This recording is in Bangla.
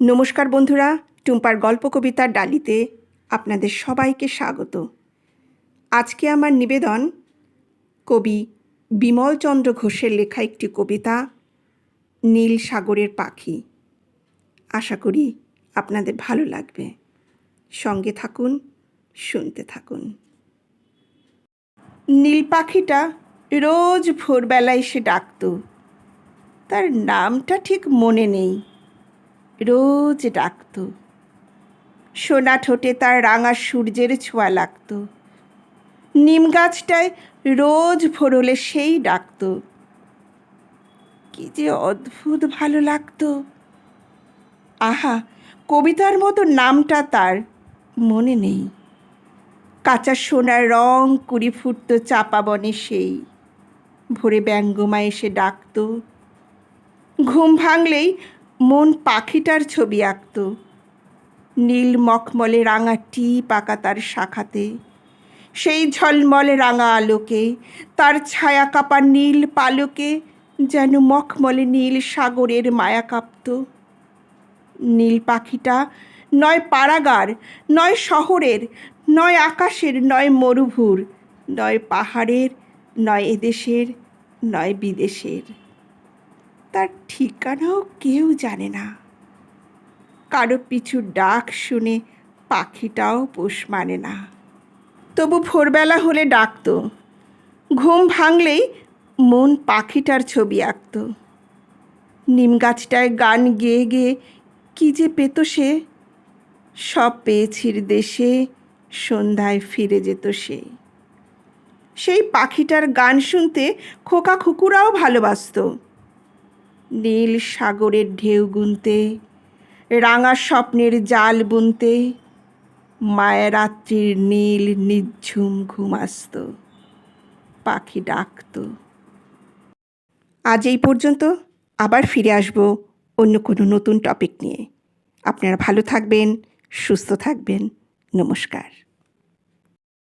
নমস্কার বন্ধুরা, টুম্পার গল্প কবিতার ডালিতে আপনাদের সবাইকে স্বাগত। আজকে আমার নিবেদন কবি বিমলচন্দ্র ঘোষের লেখা একটি কবিতা, নীল সাগরের পাখি। আশা করি আপনাদের ভালো লাগবে। সঙ্গে থাকুন, শুনতে থাকুন। নীল পাখিটা রোজ ভোরবেলায় এসে ডাকতো। তার নামটা ঠিক মনে নেই। রোজ ডাকত। সোনা ঠোঁটে তার রাঙা সূর্যের ছোঁয়া লাগত। নিম গাছটায় রোজ ভোর হলে সেই ডাকত। কি যে অদ্ভুত ভালো লাগতো। আহা, কবিতার মতো নামটা তার মনে নেই। কাঁচা সোনার রং কুড়ি ফুটত চাপা বনে সেই। ভোরে ব্যঙ্গমা এসে ডাকতো। ঘুম ভাঙলেই মন পাখিটার ছবি আঁকত। নীল মখমলে রাঙা টি পাকা তার শাখাতে। সেই ঝলমলে রাঙা আলোকে, তার ছায়া কাপা নীল পালকে যেন মখমলে নীল সাগরের মায়া কাঁপত। নীল পাখিটা নয় পাড়াগার নয় শহরের, নয় আকাশের, নয় মরুভূর, নয় পাহাড়ের, নয় এদেশের, নয় বিদেশের। তার ঠিকানাও কেউ জানে না। কারও পিছু ডাক শুনে পাখিটাও পোষ মানে না। তবু ভোরবেলা হলে ডাকতো। ঘুম ভাঙলেই মন পাখিটার ছবি আঁকত। নিম গাছটায় গান গেয়ে গেয়ে কী যে পেত সে, সব পেয়েছির দেশে সন্ধ্যায় ফিরে যেত সে। সেই পাখিটার গান শুনতে খোকা খুকুরাও ভালোবাসতো। নীল সাগরের ঢেউ গুনতে, রাঙা স্বপ্নের জাল বুনতে মায়ারাত্রির নীল নিঝুম ঘুমাস্ত, পাখি ডাকত। আজ এই পর্যন্ত আবার ফিরে আসব অন্য কোনো নতুন টপিক নিয়ে। আপনারা ভালো থাকবেন, সুস্থ থাকবেন। নমস্কার।